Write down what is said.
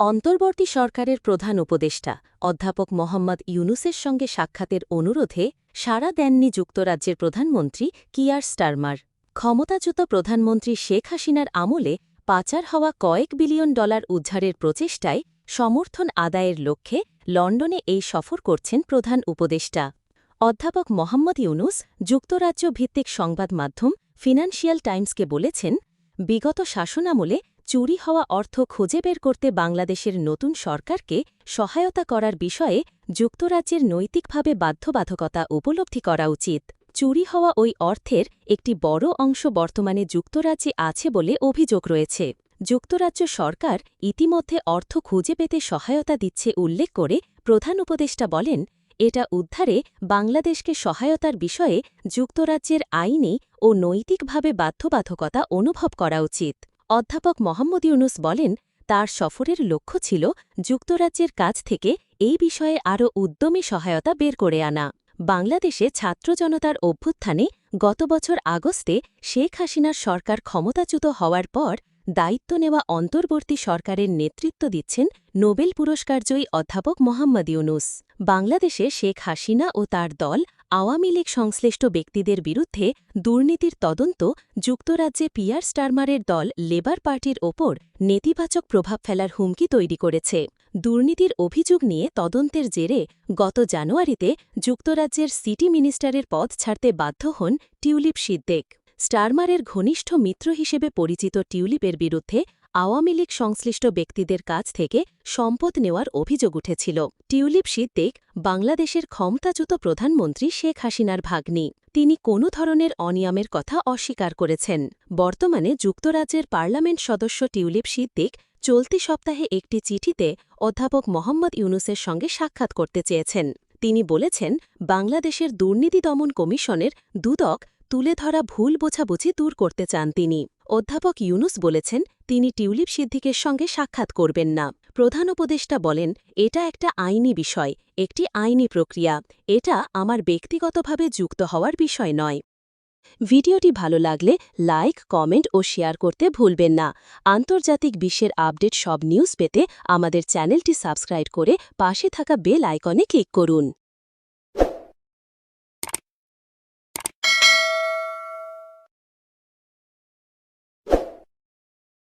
অন্তর্বর্তী সরকারের প্রধান উপদেষ্টা অধ্যাপক মোহাম্মদ ইউনুসের সঙ্গে সাক্ষাতের অনুরোধে সাড়া দেননি যুক্তরাজ্যের প্রধানমন্ত্রী কিয়ার স্টারমার। ক্ষমতাচ্যুত প্রধানমন্ত্রী শেখ হাসিনার আমলে পাচার হওয়া কয়েক বিলিয়ন ডলার উদ্ধারের প্রচেষ্টায় সমর্থন আদায়ের লক্ষ্যে লন্ডনে এই সফর করছেন প্রধান উপদেষ্টা। অধ্যাপক মোহাম্মদ ইউনুস যুক্তরাজ্য ভিত্তিক সংবাদ মাধ্যম ফিনান্সিয়াল টাইমসকে বলেছেন, বিগত শাসনামলে চুরি হওয়া অর্থ খুঁজে বের করতে বাংলাদেশের নতুন সরকারকে সহায়তা করার বিষয়ে যুক্তরাজ্যের নৈতিকভাবে বাধ্যবাধকতা উপলব্ধি করা উচিত। চুরি হওয়া ওই অর্থের একটি বড় অংশ বর্তমানে যুক্তরাজ্যে আছে বলে অভিযোগ রয়েছে। যুক্তরাজ্য সরকার ইতিমধ্যে অর্থ খুঁজে পেতে সহায়তা দিচ্ছে উল্লেখ করে প্রধান উপদেষ্টা বলেন, এটা উদ্ধারে বাংলাদেশকে সহায়তার বিষয়ে যুক্তরাজ্যের আইনি ও নৈতিকভাবে বাধ্যবাধকতা অনুভব করা উচিত। অধ্যাপক মোহাম্মদ ইউনুস বলেন, তার সফরের লক্ষ্য ছিল যুক্তরাজ্যের কাছ থেকে এই বিষয়ে আরও উদ্যমী সহায়তা বের করে আনা। বাংলাদেশে ছাত্র জনতার অভ্যুত্থানে গত বছর আগস্টে শেখ হাসিনার সরকার ক্ষমতাচ্যুত হওয়ার পর দায়িত্ব নেওয়া অন্তর্বর্তী সরকারের নেতৃত্ব দিচ্ছেন নোবেল পুরস্কারজয়ী অধ্যাপক মোহাম্মদ ইউনুস। বাংলাদেশে শেখ হাসিনা ও তার দল আওয়ামী লীগ সংশ্লিষ্ট ব্যক্তিদের বিরুদ্ধে দুর্নীতির তদন্ত যুক্তরাজ্যে পিয়ার স্টারমারের দল লেবার পার্টির ওপর নেতিবাচক প্রভাব ফেলার হুমকি তৈরি করেছে। দুর্নীতির অভিযোগ নিয়ে তদন্তের জেরে গত জানুয়ারিতে যুক্তরাজ্যের সিটি মিনিস্টারের পদ ছাড়তে বাধ্য হন টিউলিপ সিদ্দেক। স্টারমারের ঘনিষ্ঠ মিত্র হিসেবে পরিচিত টিউলিপের বিরুদ্ধে আওয়ামী লীগ সংশ্লিষ্ট ব্যক্তিদের কাছ থেকে সম্পদ নেওয়ার অভিযোগ উঠেছিল। টিউলিপ সিদ্দিক, বাংলাদেশের ক্ষমতাচ্যুত প্রধানমন্ত্রী শেখ হাসিনার ভাগ্নি। তিনি কোনো ধরনের অনিয়মের কথা অস্বীকার করেছেন। বর্তমানে যুক্তরাজ্যের পার্লামেন্ট সদস্য টিউলিপ সিদ্দিক চলতি সপ্তাহে একটি চিঠিতে অধ্যাপক মোহাম্মদ ইউনুসের সঙ্গে সাক্ষাৎ করতে চেয়েছেন। তিনি বলেছেন, বাংলাদেশের দুর্নীতি দমন কমিশনের দুদক তুলে ধরা ভুল বোঝাবুঝি দূর করতে চান তিনি। অধ্যাপক ইউনুস বলেছেন, তিনি টিউলিপ সিদ্দিকের সঙ্গে সাক্ষাৎ করবেন না। প্রধান উপদেষ্টা বলেন, এটা একটা আইনি বিষয়, একটি আইনি প্রক্রিয়া, এটা আমার ব্যক্তিগতভাবে যুক্ত হওয়ার বিষয় নয়। ভিডিওটি ভালো লাগলে লাইক, কমেন্ট ও শেয়ার করতে ভুলবেন না। আন্তর্জাতিক বিশ্বের আপডেট সব নিউজ পেতে আমাদের চ্যানেলটি সাবস্ক্রাইব করে পাশে থাকা বেল আইকনে ক্লিক করুন।